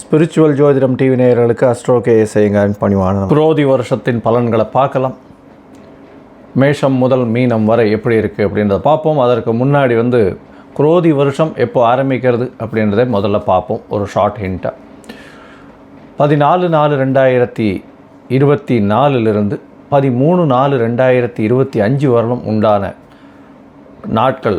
Spiritual ஜோதிடம் TV நேயர்களுக்கு astro K செய்யுங்க பணிவான குரோதி வருஷத்தின் பலன்களை பார்க்கலாம் மேஷம் முதல் மீனம் வரை எப்படி இருக்குது அப்படின்றத பார்ப்போம் அதற்கு முன்னாடி வந்து குரோதி வருஷம் எப்போ ஆரம்பிக்கிறது அப்படின்றத முதல்ல பார்ப்போம் ஒரு ஷார்ட் ஹிண்ட்டாக பதினாலு நாலு ரெண்டாயிரத்தி இருபத்தி நாலுலேருந்து பதிமூணு நாலு ரெண்டாயிரத்தி இருபத்தி அஞ்சு வரலும் உண்டான நாட்கள்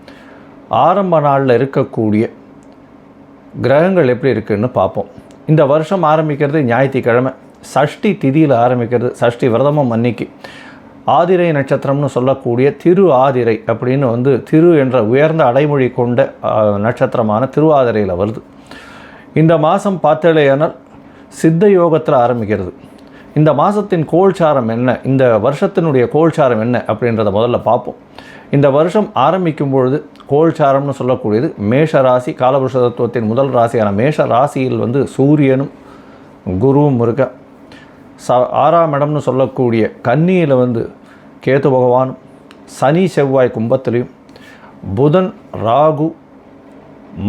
ஆரம்ப நாளில் இருக்கக்கூடிய கிரகங்கள் எப்படி இருக்குன்னு பார்ப்போம். இந்த வருஷம் ஆரம்பிக்கிறது ஞாயிற்றுக்கிழமை. சஷ்டி திதியில் ஆரம்பிக்கிறது சஷ்டி விரதமும் அன்னைக்கு. ஆதிரை நட்சத்திரம்னு சொல்லக்கூடிய திரு ஆதிரை அப்படின்னு வந்து திரு என்ற உயர்ந்த அடைமொழி கொண்ட நட்சத்திரமான திருவாதிரையில் வருது. இந்த மாதம் பார்த்தலையானால் சித்த யோகத்தில் ஆரம்பிக்கிறது. இந்த மாதத்தின் கோல்சாரம் என்ன? இந்த வருஷத்தினுடைய கோல்சாரம் என்ன? அப்படின்றத முதல்ல பார்ப்போம். இந்த வருஷம் ஆரம்பிக்கும் பொழுது கோல்சாரம்னு சொல்லக்கூடியது மேஷ ராசி காலபுருஷ தத்துவத்தின் முதல் ராசியான மேஷ ராசியில் வந்து சூரியனும் குருவும் இருக்க. ச ஆறாம் இடம்னு சொல்லக்கூடிய கன்னியில் வந்து கேது பகவானும் சனி செவ்வாய் கும்பத்திலையும் புதன் ராகு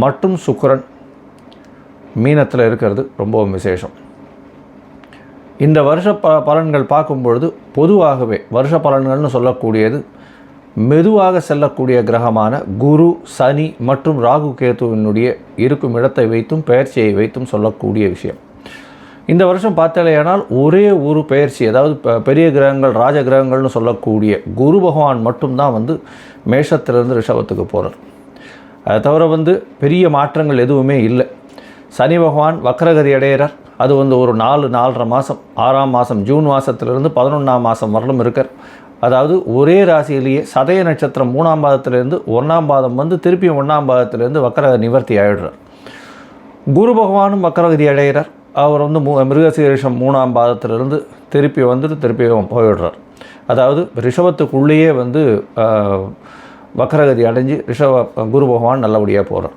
மற்றும் சுக்கரன் மீனத்தில் இருக்கிறது ரொம்பவும் விசேஷம். இந்த வருஷ ப பலன்கள் பார்க்கும்பொழுது பொதுவாகவே வருஷ பலன்கள்னு சொல்லக்கூடியது மெதுவாக செல்லக்கூடிய கிரகமான குரு சனி மற்றும் ராகு கேத்துவினுடைய இருக்கும் இடத்தை வைத்தும் பெயர்ச்சியை வைத்தும் சொல்லக்கூடிய விஷயம். இந்த வருஷம் பார்த்தாலேயானால் ஒரே ஒரு பெயர்ச்சி அதாவது பெரிய கிரகங்கள் ராஜ கிரகங்கள்னு சொல்லக்கூடிய குரு பகவான் மட்டும்தான் வந்து மேஷத்திலிருந்து ரிஷபத்துக்கு போகிறார் அதை தவிர வந்து பெரிய மாற்றங்கள் எதுவுமே இல்லை. சனி பகவான் வக்ரகதி அடையிறார் அது வந்து ஒரு நாலு நாலரை மாதம் ஆறாம் மாதம் ஜூன் மாதத்துலேருந்து பதினொன்றாம் மாதம் வரலும் இருக்கார். அதாவது ஒரே ராசியிலேயே சதய நட்சத்திரம் மூணாம் பாதத்திலேருந்து ஒன்றாம் பாதம் வந்து திருப்பி ஒன்றாம் பாதத்திலேருந்து வக்கர நிவர்த்தி ஆயிடுறார். குரு பகவானும் வக்கரகதி அடைகிறார். அவர் வந்து மூ மிருகசீரிஷம் மூணாம் பாதத்திலிருந்து திருப்பி வந்துட்டு திருப்பி போயிடுறார். அதாவது ரிஷபத்துக்குள்ளேயே வந்து வக்கரகதி அடைஞ்சு ரிஷப குரு பகவான் நல்லபடியாக போகிறார்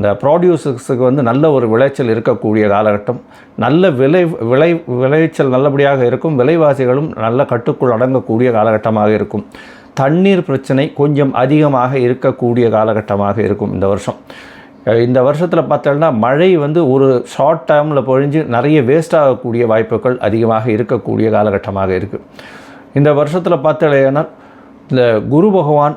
இந்த ப்ராடியூசர்ஸுக்கு வந்து நல்ல ஒரு விளைச்சல் இருக்கக்கூடிய காலகட்டம். நல்ல விளை விளை விளைச்சல் நல்லபடியாக இருக்கும். விலைவாசிகளும் நல்ல கட்டுக்குள் அடங்கக்கூடிய காலகட்டமாக இருக்கும். தண்ணீர் பிரச்சனை கொஞ்சம் அதிகமாக இருக்கக்கூடிய காலகட்டமாக இருக்கும் இந்த வருஷம். இந்த வருஷத்தில் பார்த்தோம்னா மழை வந்து ஒரு ஷார்ட் டேர்மில் பொழிஞ்சு நிறைய வேஸ்ட் ஆகக்கூடிய வாய்ப்புகள் அதிகமாக இருக்கக்கூடிய காலகட்டமாக இருக்குது இந்த வருஷத்தில் பார்த்தோன்னா இந்த குரு பகவான்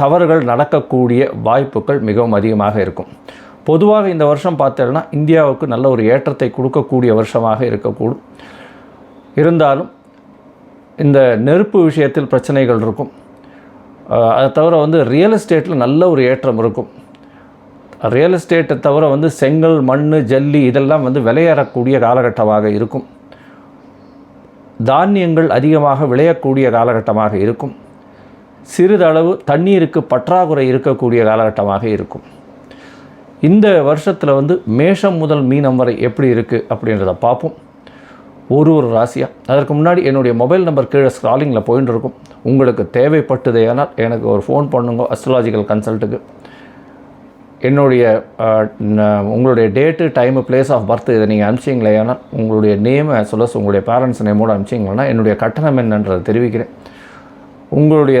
தவறுகள் நடக்கக்கூடிய வாய்ப்புகள் மிகவும் அதிகமாக இருக்கும். பொதுவாக இந்த வருஷம் பார்த்தோம்னா இந்தியாவுக்கு நல்ல ஒரு ஏற்றத்தை கொடுக்கக்கூடிய வருஷமாக இருக்கக்கூடும். இருந்தாலும் இந்த நெருப்பு விஷயத்தில் பிரச்சனைகள் இருக்கும். அதை தவிர வந்து ரியல் எஸ்டேட்டில் நல்ல ஒரு ஏற்றம் இருக்கும். ரியல் எஸ்டேட்டை தவிர வந்து செங்கல் மண் ஜல்லி இதெல்லாம் வந்து விளையாடக்கூடிய காலகட்டமாக இருக்கும். தானியங்கள் அதிகமாக விளையக்கூடிய காலகட்டமாக இருக்கும். சிறிதளவு தண்ணீருக்கு பற்றாக்குறை இருக்கக்கூடிய காலகட்டமாக இருக்கும். இந்த வருஷத்தில் வந்து மேஷம் முதல் மீனம் வரை எப்படி இருக்குது அப்படின்றத பார்ப்போம். ஒரு ஒரு ராசியாக அதற்கு முன்னாடி என்னுடைய மொபைல் நம்பர் கீழே ஸ்க்ராலிங்கில் போயின்னு இருக்கும் உங்களுக்கு தேவைப்பட்டதேயானால் எனக்கு ஒரு ஃபோன் பண்ணுங்க அஸ்ட்ராலாஜிக்கல் கன்சல்ட்டுக்கு என்னுடைய உங்களுடைய date time place of birth இதை நீங்கள் அனுப்பிச்சிங்களேனா உங்களுடைய நேமை சொல்ல உங்களுடைய பேரண்ட்ஸ் நேமோடு அனுப்பிச்சிங்களேன்னா என்னுடைய கட்டணம் என்னன்றதை தெரிவிக்கிறேன். உங்களுடைய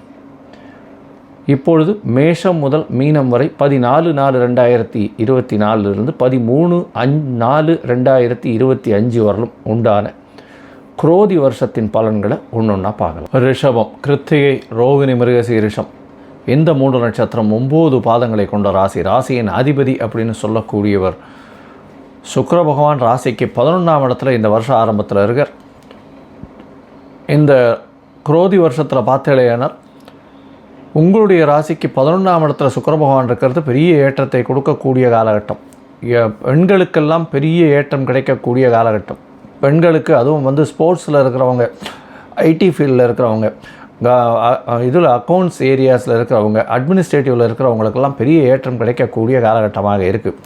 இப்பொழுது மேஷம் முதல் மீனம் வரை பதினாலு நாலு ரெண்டாயிரத்தி இருபத்தி நாலுலேருந்து பதிமூணு அஞ் நாலு ரெண்டாயிரத்தி இருபத்தி அஞ்சு வரலும் உண்டான குரோதி வருஷத்தின் பலன்களை ஒன்றொன்னா பார்க்கலாம். ரிஷபம் கிருத்திகை ரோகிணி மிருகசீரிஷம் இந்த மூன்று நட்சத்திரம் ஒம்பது பாதங்களை கொண்ட ராசி. ராசியின் அதிபதி அப்படின்னு சொல்லக்கூடியவர் சுக்கர பகவான் ராசிக்கு பதினொன்றாம் இடத்துல இந்த வருஷ ஆரம்பத்தில் இருக்கார். இந்த குரோதி வருஷத்தில் பார்த்தேலையானால் உங்களுடைய ராசிக்கு பதினொன்றாம் இடத்துல சுக்கர பகவான் இருக்கிறது பெரிய ஏற்றத்தை கொடுக்கக்கூடிய காலகட்டம். பெண்களுக்கெல்லாம் பெரிய ஏற்றம் கிடைக்கக்கூடிய காலகட்டம். பெண்களுக்கு அதுவும் வந்து ஸ்போர்ட்ஸில் இருக்கிறவங்க ஐடி ஃபீல்டில் இருக்கிறவங்க இதில் அக்கௌண்ட்ஸ் ஏரியாஸில் இருக்கிறவங்க அட்மினிஸ்ட்ரேட்டிவில் இருக்கிறவங்களுக்கெல்லாம் பெரிய ஏற்றம் கிடைக்கக்கூடிய காலகட்டமாக இருக்குது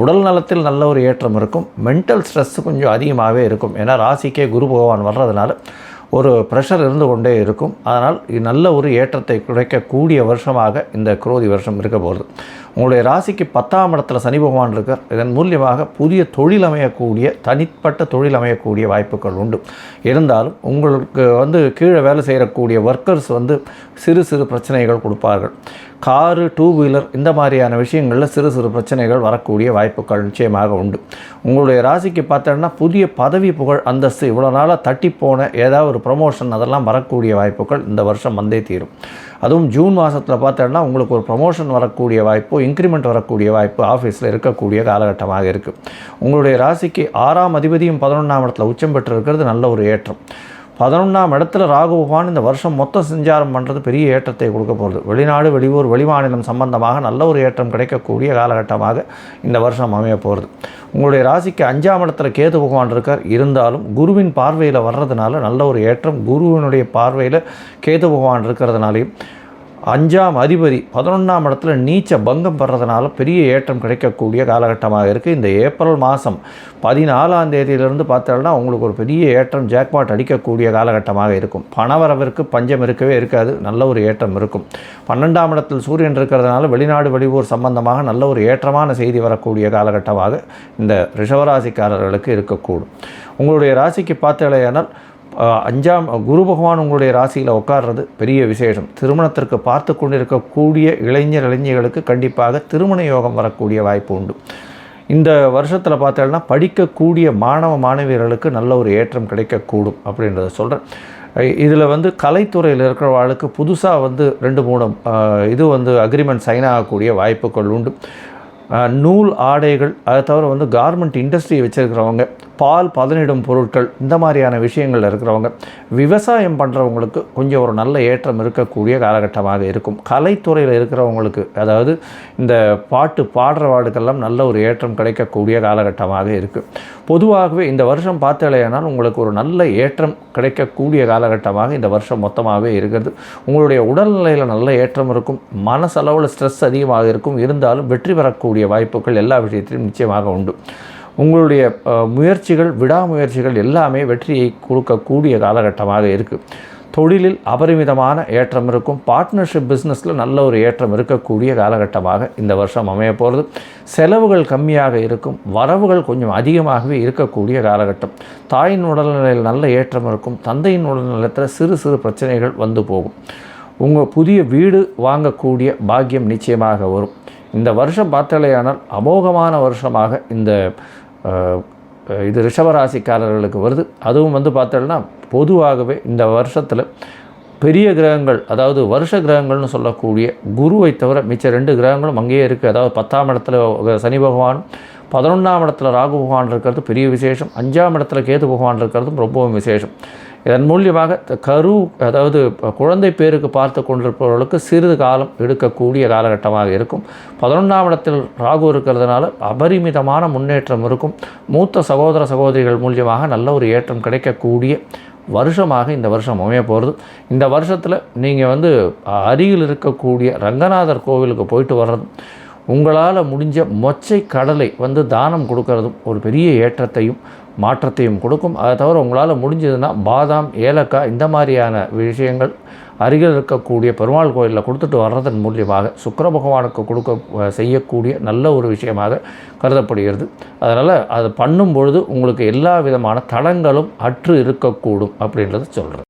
உடல் நலத்தில் நல்ல ஒரு ஏற்றம் இருக்கும். மென்டல் ஸ்ட்ரெஸ் கொஞ்சம் அதிகமாகவே இருக்கும். ஏன்னா ராசிக்கே குரு பகவான் வர்றதுனால ஒரு ப்ரெஷர் இருந்து கொண்டே இருக்கும். அதனால் நல்ல ஒரு ஏற்றத்தை குறைக்கக்கூடிய வருஷமாக இந்த குரோதி வருஷம் இருக்க போகிறது உங்களுடைய ராசிக்கு பத்தாம் இடத்துல சனி பகவான் இருக்கார். இதன் மூலியமாக புதிய தொழில் அமையக்கூடிய தனிப்பட்ட தொழில் அமையக்கூடிய வாய்ப்புகள் உண்டு. இருந்தாலும் உங்களுக்கு வந்து கீழே வேலை செய்யக்கூடிய ஒர்க்கர்ஸ் வந்து சிறு சிறு பிரச்சனைகள் கொடுப்பார்கள். காரு டூ வீலர் இந்த மாதிரியான விஷயங்களில் சிறு சிறு பிரச்சனைகள் வரக்கூடிய வாய்ப்புகள் நிச்சயமாக உண்டு. உங்களுடைய ராசிக்கு பார்த்தோன்னா புதிய பதவி புகழ் அந்தஸ்து இவ்வளோ நாளாக தட்டி போன ஏதாவது ஒரு ப்ரமோஷன் அதெல்லாம் வரக்கூடிய வாய்ப்புகள் இந்த வருஷம் வந்தே தீரும். அதுவும் ஜூன் மாதத்தில் பார்த்தோன்னா உங்களுக்கு ஒரு ப்ரமோஷன் வரக்கூடிய வாய்ப்பு இன்க்ரிமெண்ட் வரக்கூடிய வாய்ப்பு ஆஃபீஸில் இருக்கக்கூடிய காலகட்டமாக இருக்குது உங்களுடைய ராசிக்கு ஆறாம் அதிபதியும் பதினொன்றாம் இடத்துல உச்சம் பெற்று இருக்கிறது நல்ல ஒரு ஏற்றம். பதினொன்றாம் இடத்துல ராகு பகவான் இந்த வருஷம் மொத்த சஞ்சாரம் பண்ணுறது பெரிய ஏற்றத்தை கொடுக்க போகிறது வெளிநாடு வெளியூர் வெளிமாநிலம் சம்பந்தமாக நல்ல ஒரு ஏற்றம் கிடைக்கக்கூடிய காலகட்டமாக இந்த வருஷம் அமைய போகிறது உங்களுடைய ராசிக்கு அஞ்சாம் இடத்துல கேது பகவான் இருக்கார். இருந்தாலும் குருவின் பார்வையில் வர்றதுனால நல்ல ஒரு ஏற்றம் குருவினுடைய பார்வையில் கேது பகவான் இருக்கிறதுனாலையும் அஞ்சாம் அதிபதி பதினொன்றாம் இடத்துல நீச்ச பங்கம் பெறதுனால பெரிய ஏற்றம் கிடைக்கக்கூடிய காலகட்டமாக இருக்குது இந்த ஏப்ரல் மாதம் பதினாலாம் தேதியிலிருந்து பார்த்தோம்னா உங்களுக்கு ஒரு பெரிய ஏற்றம் ஜாக்பாட் அடிக்கக்கூடிய காலகட்டமாக இருக்கும். பணவரவிற்கு பஞ்சம் இருக்கவே இருக்காது. நல்ல ஒரு ஏற்றம் இருக்கும். பன்னெண்டாம் இடத்தில் சூரியன் இருக்கிறதுனால வெளிநாடு வெளியூர் சம்பந்தமாக நல்ல ஒரு ஏற்றமான செய்தி வரக்கூடிய காலகட்டமாக இந்த ரிஷவராசிக்காரர்களுக்கு இருக்கக்கூடும். உங்களுடைய ராசிக்கு பார்த்தேனால் அஞ்சாம் குரு பகவான் உங்களுடைய ராசியில் உட்கார்றது பெரிய விசேஷம். திருமணத்திற்கு பார்த்து கொண்டிருக்கக்கூடிய இளைஞர் இளைஞர்களுக்கு கண்டிப்பாக திருமண யோகம் வரக்கூடிய வாய்ப்பு உண்டு. இந்த வருஷத்தில் பார்த்தோம்னா படிக்கக்கூடிய மாணவ மாணவியர்களுக்கு நல்ல ஒரு ஏற்றம் கிடைக்கக்கூடும் அப்படின்றத சொல்கிறேன் இதில் வந்து கலைத்துறையில் இருக்கிறவர்களுக்கு புதுசாக வந்து ரெண்டு மூணு இது வந்து அக்ரிமெண்ட் சைன் ஆகக்கூடிய வாய்ப்புகள் உண்டு. நூல் ஆடைகள் அதை தவிர வந்து கார்மெண்ட் இண்டஸ்ட்ரி வச்சுருக்கிறவங்க பால் பதனிடும் பொருட்கள் இந்த மாதிரியான விஷயங்கள் இருக்கிறவங்க விவசாயம் பண்ணுறவங்களுக்கு கொஞ்சம் ஒரு நல்ல ஏற்றம் இருக்கக்கூடிய காலகட்டமாக இருக்கும். கலைத்துறையில் இருக்கிறவங்களுக்கு அதாவது இந்த பாட்டு பாடுறவாடுக்கெல்லாம் நல்ல ஒரு ஏற்றம் கிடைக்கக்கூடிய காலகட்டமாக இருக்குது பொதுவாகவே இந்த வருஷம் பார்த்தலையானால் உங்களுக்கு ஒரு நல்ல ஏற்றம் கிடைக்கக்கூடிய காலகட்டமாக இந்த வருஷம் மொத்தமாகவே இருக்கிறது. உங்களுடைய உடல்நிலையில் நல்ல ஏற்றம் இருக்கும் மனசளவில் ஸ்ட்ரெஸ் அதிகமாக இருக்கும் இருந்தாலும் வெற்றி பெறக்கூடிய வாய்ப்புகள் எல்லா விஷயத்திலும் நிச்சயமாக உண்டு. உங்களுடைய முயற்சிகள் விடாமுயற்சிகள் எல்லாமே வெற்றியை கொடுக்கக்கூடிய காலகட்டமாக இருக்குது தொழிலில் அபரிமிதமான ஏற்றம் இருக்கும். பார்ட்னர்ஷிப் பிஸ்னஸில் நல்ல ஒரு ஏற்றம் இருக்கக்கூடிய காலகட்டமாக இந்த வருஷம் அமைய போகிறது செலவுகள் கம்மியாக இருக்கும். வரவுகள் கொஞ்சம் அதிகமாகவே இருக்கக்கூடிய காலகட்டம். தாயின் உடல்நிலையில் நல்ல ஏற்றம் இருக்கும். தந்தையின் உடல்நலத்தில் சிறு சிறு பிரச்சனைகள் வந்து போகும். உங்கள் புதிய வீடு வாங்கக்கூடிய பாக்கியம் நிச்சயமாக வரும். இந்த வருஷம் பார்த்தாலேயானால் அமோகமான வருஷமாக இந்த இது ரிஷபராசிக்காரர்களுக்கு வருது. அதுவும் வந்து பார்த்தோம்னா பொதுவாகவே இந்த வருஷத்தில் பெரிய கிரகங்கள் அதாவது வருஷ கிரகங்கள்னு சொல்லக்கூடிய குருவை தவிர மிச்ச ரெண்டு கிரகங்களும் அங்கேயே இருக்குது அதாவது பத்தாம் இடத்துல சனி பகவான் பதினொன்றாம் இடத்துல ராகு பகவான் இருக்கிறது பெரிய விசேஷம் அஞ்சாம் இடத்துல கேது பகவான் இருக்கிறதும் ரொம்பவும் விசேஷம். இதன் மூலியமாக த- கரு அதாவது குழந்தை பேருக்கு பார்த்து கொண்டிருப்பவர்களுக்கு சிறிது காலம் எடுக்கக்கூடிய காலகட்டமாக இருக்கும். பதினொன்றாம் இடத்தில் ராகு இருக்கிறதுனால அபரிமிதமான முன்னேற்றம் இருக்கும். மூத்த சகோதர சகோதரிகள் மூலியமாக நல்ல ஒரு ஏற்றம் கிடைக்கக்கூடிய வருஷமாக இந்த வருஷம் அமைய போகிறது இந்த வருஷத்தில் நீங்கள் வந்து அருகில் இருக்கக்கூடிய ரங்கநாதர் கோவிலுக்கு போயிட்டு வர்றதும் உங்களால் முடிஞ்ச மொச்சை கடலை வந்து தானம் கொடுக்கறதும் ஒரு பெரிய ஏற்றத்தையும் மாற்றத்தையும் கொடுக்கும். அதை தவிர உங்களால் முடிஞ்சதுன்னா பாதாம் ஏலக்காய் இந்த மாதிரியான விஷயங்கள் அருகில் இருக்கக்கூடிய பெருமாள் கோயிலில் கொடுத்துட்டு வர்றதன் மூலியமாக சுக்கிர பகவானுக்கு கொடுக்க செய்யக்கூடிய நல்ல ஒரு விஷயமாக கருதப்படுகிறது. அதனால் அதை பண்ணும் பொழுது உங்களுக்கு எல்லா விதமான தடங்களும் அற்று இருக்கக்கூடும் அப்படின்றத சொல்கிறேன்